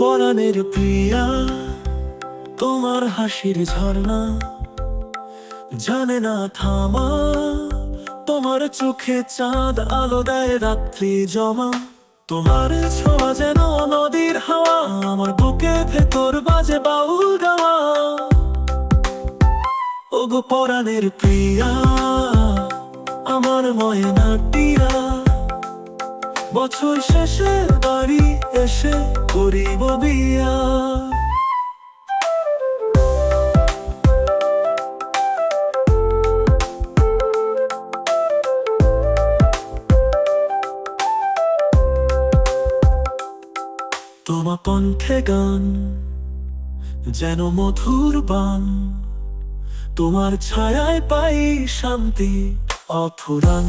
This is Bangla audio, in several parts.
পরাণের প্রিয়া, তোমার হাসির ঝর্ণা। জানে না থামা, তোমার চোখে চাঁদ, আলো দেয় রাত্রি জমা। তোমার ছোঁয়া যেন নদীর হাওয়া, আমার বুকে ভেতর বাজে বাউল গাওয়া। ওগো পরাণের প্রিয়া, আমার ময়না টিয়া। বছর শেষে বাড়ি এসে করিব বিয়া। তোমার কণ্ঠে গান, যেন মধুর বান। তোমার ছায়ায় পাই শান্তি অফুরান।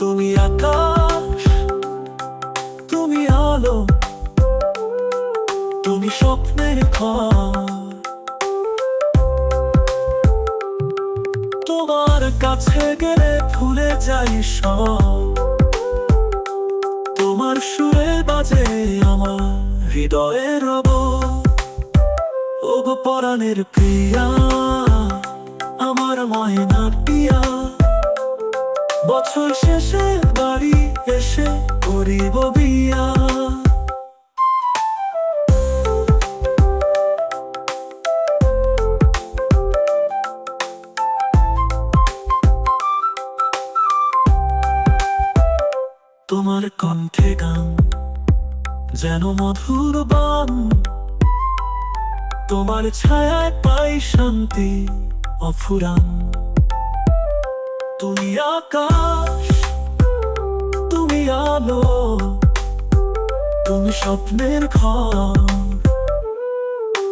তুমি আকাশ তুমি আলো, তুমি স্বপ্নের তোমার কাছে গেলে ভুলে যাই সব। তোমার সুরে বাজে আমার হৃদয়ের রব ওগো পরাণের প্রিয়া, আমার ময়না পিয়া বছর শেষে বাড়ি এসে করিব বিয়া। তোমার কণ্ঠে গান, যেন মধুর বান। তোমার ছায়ায় পাই শান্তি, অফুরান। তুমি আকাশ, তুমি আলো, তুমি স্বপ্নের ঘর।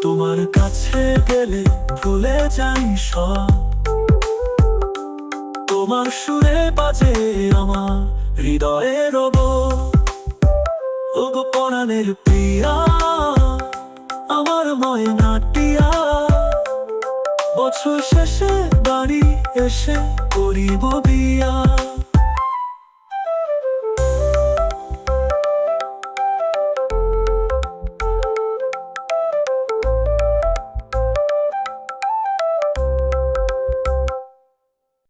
তোমার কাছে গেলে ভুলে যাই সব। তোমার সুরে বাজে আমার হৃদয়ে রব পরাণের প্রিয়া, আমার ময়না টিয়া। বছর শেষে বাড়ি এসে করিব বিয়া।